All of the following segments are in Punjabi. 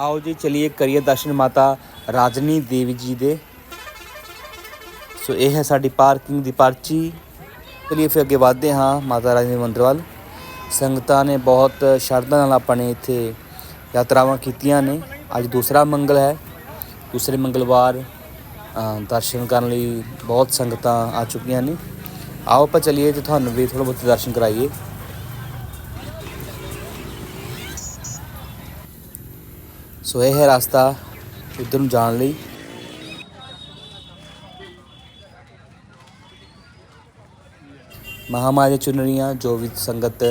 ਆਓ ਜੀ, ਚਲਿਏ ਕਰੀਏ ਦਰਸ਼ਨ ਮਾਤਾ ਰਾਜਨੀ ਦੇਵੀ ਜੀ ਦੇ। ਸੋ ਇਹ ਹੈ ਸਾਡੀ ਪਾਰਕਿੰਗ ਦੀ ਪਰਚੀ। ਚਲਿਏ ਫਿਰ ਅੱਗੇ ਵਧਦੇ ਹਾਂ ਮਾਤਾ ਰਾਜਨੀ ਦੇ ਮੰਦਿਰ ਵੱਲ ਸੰਗਤਾਂ ਨੇ ਬਹੁਤ ਸ਼ਰਧਾ ਨਾਲ ਆਪਣੇ ਇੱਥੇ ਯਾਤਰਾਵਾਂ ਕੀਤੀਆਂ ਨੇ। ਅੱਜ ਦੂਸਰਾ ਮੰਗਲ ਹੈ। ਦੂਸਰੇ ਮੰਗਲਵਾਰ ਦਰਸ਼ਨ ਕਰਨ ਲਈ ਬਹੁਤ ਸੰਗਤਾਂ ਆ ਚੁੱਕੀਆਂ ਨੇ। ਆਓ ਆਪਾਂ ਚਲਿਏ ਤੇ ਤੁਹਾਨੂੰ ਵੀ ਥੋੜਾ ਬਹੁਤ ਦਰਸ਼ਨ ਕਰਾਈਏ। ਸੋ ਇਹ ਹੈ ਰਸਤਾ ਉਧਰ ਨੂੰ ਜਾਣ ਲਈ। ਮਹਾਮਾਰੀ ਚੁਨਰੀਆਂ ਜੋ ਵੀ ਸੰਗਤ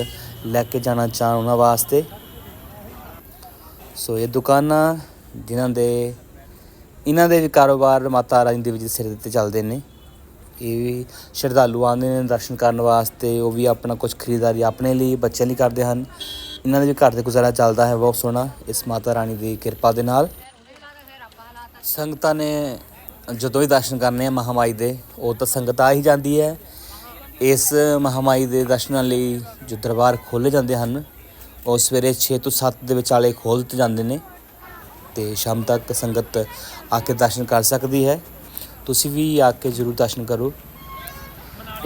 ਲੈ ਕੇ ਜਾਣਾ ਚਾਹਣ ਉਹਨਾਂ ਵਾਸਤੇ। ਸੋ ਇਹ ਦੁਕਾਨਾਂ ਜਿਨ੍ਹਾਂ ਦੇ, ਇਹਨਾਂ ਦੇ ਵੀ ਕਾਰੋਬਾਰ ਮਾਤਾ ਰਾਣੀ ਦੇਵੀ ਜੀ ਦੇ ਸਿਰ ਤੇ ਚੱਲਦੇ ਨੇ। ਇਹ ਵੀ ਸ਼ਰਧਾਲੂ ਆਉਂਦੇ ਨੇ ਦਰਸ਼ਨ ਕਰਨ ਵਾਸਤੇ, ਉਹ ਵੀ ਆਪਣਾ ਕੁਝ ਖਰੀਦਦਾਰੀ ਆਪਣੇ ਲਈ, ਬੱਚਿਆਂ ਲਈ ਕਰਦੇ ਹਨ। ਇਹਨਾਂ ਦੇ ਵੀ ਘਰ ਦੇ ਗੁਜ਼ਾਰਾ ਚੱਲਦਾ ਹੈ, ਬਹੁਤ ਸੋਹਣਾ, ਇਸ ਮਾਤਾ ਰਾਣੀ ਦੀ ਕਿਰਪਾ ਦੇ ਨਾਲ। ਸੰਗਤਾਂ ਨੇ ਜਦੋਂ ਵੀ ਦਰਸ਼ਨ ਕਰਨੇ ਆ ਮਹਾਮਾਈ ਦੇ, ਉਹ ਤਾਂ ਸੰਗਤ ਆ ਹੀ ਜਾਂਦੀ ਹੈ। ਇਸ ਮਹਾਮਾਈ ਦੇ ਦਰਸ਼ਨਾਂ ਲਈ ਜੋ ਦਰਬਾਰ ਖੋਲੇ ਜਾਂਦੇ ਹਨ, ਉਹ ਸਵੇਰੇ 6 ਤੋਂ 7 ਦੇ ਵਿਚਾਲੇ ਖੋਲ੍ਹ ਦਿੱਤੇ ਜਾਂਦੇ ਨੇ ਤੇ ਸ਼ਾਮ ਤੱਕ ਸੰਗਤ ਆ ਕੇ ਦਰਸ਼ਨ ਕਰ ਸਕਦੀ ਹੈ। ਤੁਸੀਂ ਵੀ ਆ ਕੇ ਜ਼ਰੂਰ ਦਰਸ਼ਨ ਕਰੋ।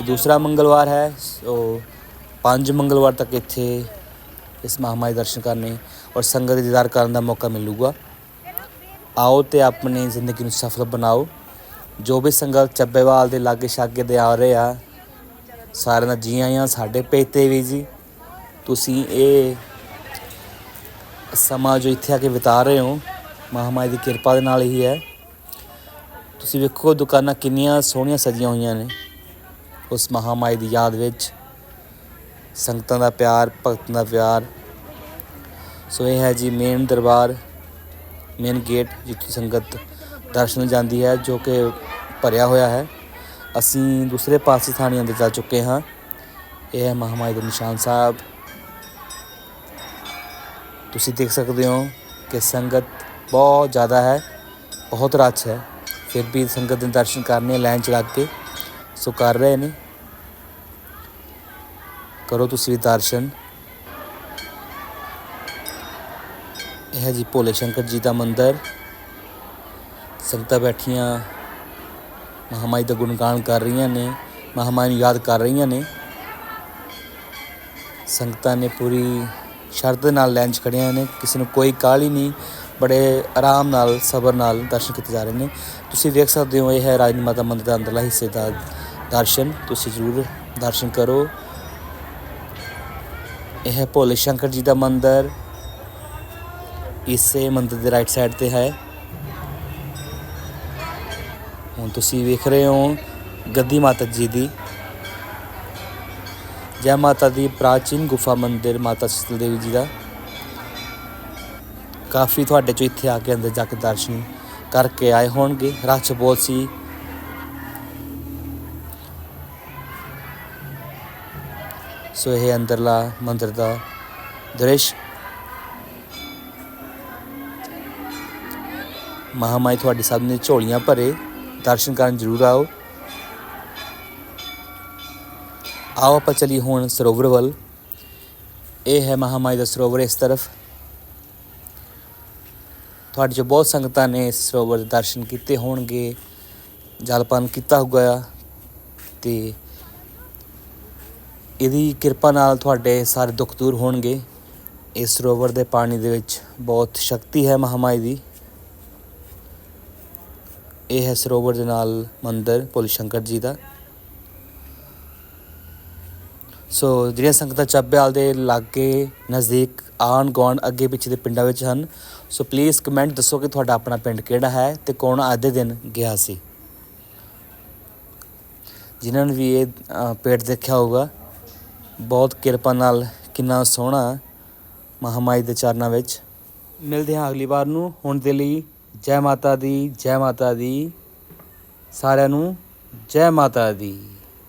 ਦੂਸਰਾ ਮੰਗਲਵਾਰ ਹੈ ਸੋ ਪੰਜ ਮੰਗਲਵਾਰ ਤੱਕ ਇੱਥੇ ਇਸ ਮਹਾਮਾਈ ਦਰਸ਼ਨ ਕਰਨੇ ਔਰ ਸੰਗਤ ਦੇ ਦੀਦਾਰ ਕਰਨ ਦਾ ਮੌਕਾ ਮਿਲੂਗਾ। ਆਓ ਤੇ ਆਪਣੀ ਜ਼ਿੰਦਗੀ ਨੂੰ ਸਫਲ ਬਣਾਓ। ਜੋ ਵੀ ਸੰਗਤ ਚੱਬੇਵਾਲ ਦੇ ਲਾਗੇ ਛਾਗੇ ਦੇ ਆ ਰਹੇ ਆ, ਸਾਰਿਆਂ ਦਾ ਜੀ ਆਇਆਂ, ਸਾਡੇ ਪੇਜ ਤੇ ਵੀ ਜੀ, ਤੁਸੀਂ ਇਹ ਸਮਾਂ ਜੋ ਇੱਥੇ ਆ ਕੇ ਬਿਤਾ ਰਹੇ ਹੋ ਮਹਾਮਾਈ ਦੀ ਕਿਰਪਾ ਦੇ ਨਾਲ ਹੀ ਹੈ। ਤੁਸੀਂ ਵੇਖੋ ਦੁਕਾਨਾਂ ਕਿੰਨੀਆਂ ਸੋਹਣੀਆਂ ਸਜੀਆਂ ਹੋਈਆਂ ਨੇ ਉਸ ਮਹਾਮਾਈ ਦੀ ਯਾਦ ਵਿੱਚ। ਸੰਗਤਾਂ ਦਾ ਪਿਆਰ, ਭਗਤਾਂ ਦਾ ਪਿਆਰ। ਸੋ ਇਹ ਹੈ ਜੀ ਮੇਨ ਦਰਬਾਰ ਮੇਨ ਗੇਟ ਜਿੱਥੇ ਸੰਗਤ ਦਰਸ਼ਨ ਜਾਂਦੀ ਹੈ, ਜੋ ਕਿ ਭਰਿਆ ਹੋਇਆ ਹੈ। ਅਸੀਂ ਦੂਸਰੇ ਪਾਸੇ ਥਾਣੀ ਅੰਦਰ ਜਾ ਚੁੱਕੇ ਹਾਂ। ਇਹ ਹੈ ਮਹਾਮਾਈ ਦੇ ਨਿਸ਼ਾਨ ਸਾਹਿਬ। ਤੁਸੀਂ ਦੇਖ ਸਕਦੇ ਹੋ ਕਿ ਸੰਗਤ ਬਹੁਤ ਜ਼ਿਆਦਾ ਹੈ, ਬਹੁਤ ਰੱਛ ਹੈ। ਫਿਰ ਵੀ ਸੰਗਤ ਦੇ ਦਰਸ਼ਨ ਕਰਨੇ, ਲਾਈਨ ਚ ਲੱਗ ਕੇ ਸੋ ਕਰ ਰਹੇ ਨੇ। ਕਰੋ ਤੁਸੀਂ ਵੀ ਦਰਸ਼ਨ। ਇਹ ਹੈ ਜੀ ਭੋਲੇ ਸ਼ੰਕਰ ਜੀ ਦਾ ਮੰਦਿਰ। ਸੰਗਤਾਂ ਬੈਠੀਆਂ, ਮਹਾਮਾਈ ਦਾ ਗੁਣਗਾਨ ਕਰ ਰਹੀਆਂ ਨੇ, ਮਹਾਮਾਈ ਨੂੰ ਯਾਦ ਕਰ ਰਹੀਆਂ ਨੇ। ਸੰਗਤਾਂ ਨੇ ਪੂਰੀ ਸ਼ਰਤ ਨਾਲ ਲਾਈਨ 'ਚ ਖੜੀਆਂ ਨੇ, ਕਿਸੇ ਨੂੰ ਕੋਈ ਕਾਹਲੀ ਨਹੀਂ, ਬੜੇ ਆਰਾਮ ਨਾਲ, ਸਬਰ ਨਾਲ ਦਰਸ਼ਨ ਕੀਤੇ ਜਾ ਰਹੇ ਨੇ। ਤੁਸੀਂ ਵੇਖ ਸਕਦੇ ਹੋ, ਇਹ ਹੈ ਰਾਜਨੀ ਮਾਤਾ ਮੰਦਿਰ ਦਾ ਅੰਦਰਲਾ ਹਿੱਸੇ ਦਾ ਦਰਸ਼ਨ, ਤੁਸੀਂ ਜ਼ਰੂਰ ਦਰਸ਼ਨ ਕਰੋ। ਇਹ ਭੋਲੇ ਸ਼ੰਕਰ ਜੀ ਦਾ ਮੰਦਿਰ। ਇਸੇ ਮੰਦਿਰ ਦੇ ਰਾਈਟ ਸਾਈਡ ਤੇ ਹੈ। ਹੁਣ ਤੁਸੀਂ ਵੇਖ ਰਹੇ ਹੋ ਗੱਦੀ ਮਾਤਾ ਜੀ ਦੀ। ਜੈ ਮਾਤਾ ਦੀ ਪ੍ਰਾਚੀਨ ਗੁਫਾ ਮੰਦਿਰ ਮਾਤਾ ਸ਼ੀਤਲ ਦੇਵੀ ਜੀ ਦਾ। ਕਾਫੀ ਤੁਹਾਡੇ ਚੋਂ ਇੱਥੇ ਆ ਕੇ ਅੰਦਰ ਜਾ ਕੇ ਦਰਸ਼ਨ ਕਰਕੇ ਆਏ ਹੋਣਗੇ। ਰਸ਼ ਬਹੁਤ ਸੀ। ਸੋ ਇਹ ਅੰਦਰਲਾ ਮੰਦਰ ਦਾ ਦ੍ਰਿਸ਼। ਮਹਾਮਾਈ ਤੁਹਾਡੇ ਸਭ ਨੇ ਝੋਲੀਆਂ ਭਰੇ, ਦਰਸ਼ਨ ਕਰਨ ਜ਼ਰੂਰ ਆਓ। ਆਓ ਆਪਾਂ ਚਲੀ ਹੁਣ ਸਰੋਵਰ ਵੱਲ। ਇਹ ਹੈ ਮਹਾਮਾਈ ਦਾ ਸਰੋਵਰ ਇਸ ਤਰਫ। ਤੁਹਾਡੇ ਜੋ ਬਹੁਤ ਸੰਗਤਾਂ ਨੇ ਇਸ ਸਰੋਵਰ ਦੇ ਦਰਸ਼ਨ ਕੀਤੇ ਹੋਣਗੇ ਜਲਪਾਨ ਕੀਤਾ ਹੋਊਗਾ ਤੇ ਇਹਦੀ ਕਿਰਪਾ ਨਾਲ ਤੁਹਾਡੇ ਸਾਰੇ ਦੁੱਖ ਦੂਰ ਹੋਣਗੇ। ਇਸ ਸਰੋਵਰ ਦੇ ਪਾਣੀ ਦੇ ਵਿੱਚ ਬਹੁਤ ਸ਼ਕਤੀ ਹੈ ਮਹਾਮਾਈ ਦੀ। ਇਹ ਹੈ ਸਰੋਵਰ ਦੇ ਨਾਲ ਮੰਦਿਰ ਭੋਲੇ ਸ਼ੰਕਰ ਜੀ ਦਾ। ਸੋ ਜਿਹੜੀਆਂ ਸੰਗਤਾਂ ਚੱਬੇਵਾਲ ਦੇ ਲਾਗੇ ਨਜ਼ਦੀਕ ਆਣ ਗੁਆਂਢ ਅੱਗੇ ਪਿੱਛੇ ਦੇ ਪਿੰਡਾਂ ਵਿੱਚ ਹਨ ਸੋ ਪਲੀਜ਼ ਕਮੈਂਟ ਦੱਸੋ ਕਿ ਤੁਹਾਡਾ ਆਪਣਾ ਪਿੰਡ ਕਿਹੜਾ ਹੈ ਤੇ ਕੌਣ ਅੱਜ ਦੇ ਦਿਨ ਗਿਆ ਸੀ। ਜਿਨ੍ਹਾਂ ਨੇ ਵੀ ਇਹ ਅ, ਪੇਟ ਦੇਖਿਆ ਹੋਊਗਾ। ਬਹੁਤ ਕਿਰਪਾ ਨਾਲ ਕਿੰਨਾ ਸੋਹਣਾ ਮਹਾਮਾਈ ਦੇ ਚਰਨਾਂ ਵਿੱਚ। ਮਿਲਦੇ ਹਾਂ ਅਗਲੀ ਵਾਰ ਨੂੰ। ਹੁਣ ਦੇ ਲਈ ਜੈ ਮਾਤਾ ਦੀ, ਜੈ ਮਾਤਾ ਦੀ। ਸਾਰਿਆਂ ਨੂੰ ਜੈ ਮਾਤਾ ਦੀ।